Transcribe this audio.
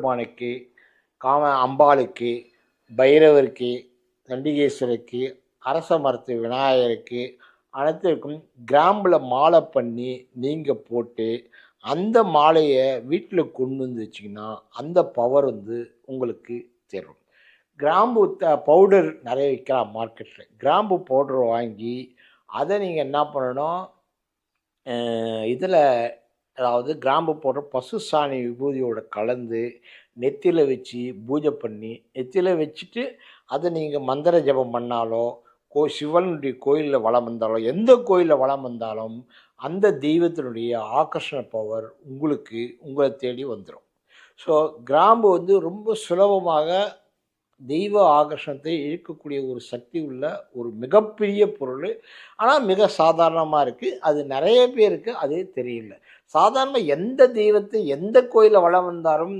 சிவபெருமானுக்கு காம அம்பாளுக்கு பைரவருக்கு சண்டிகேஸ்வருக்கு அரச மரத்து விநாயகருக்கு அனைத்திற்கும் கிராம்பில் மாலை பண்ணி நீங்கள் போட்டு அந்த மாலையை வீட்டில் கொண்டு வந்து வச்சிங்கன்னா அந்த பவர் வந்து உங்களுக்கு தரும். கிராம்பு த பவுடர் நிறைய விற்கலாம் மார்க்கெட்டில் கிராம்பு பவுடர் வாங்கி அதை நீங்கள் என்ன பண்ணணும் இதில் அதாவது கிராம்பு போடுற பசு சாணி விபூதியோட கலந்து நெத்தியில் வச்சு பூஜை பண்ணி நெத்தியில் வச்சுட்டு அதை நீங்கள் மந்திர ஜபம் பண்ணாலோ கோ சிவனுடைய கோயிலில் வளம் வந்தாலும் எந்த கோயிலில் வளம் வந்தாலும் அந்த தெய்வத்தினுடைய ஆகர்ஷண பவர் உங்களுக்கு உங்களை தேடி வந்துடும் ஸோ கிராம்பு வந்து ரொம்ப சுலபமாக தெய்வ ஆகர்ஷணத்தை இழுக்கக்கூடிய ஒரு சக்தி உள்ள ஒரு மிகப்பெரிய பொருள். ஆனால் மிக சாதாரணமாக இருக்குது அது நிறைய பேருக்கு அது தெரியல. சாதாரண எந்த தெய்வத்தை எந்த கோயிலில் வளம் வந்தாலும்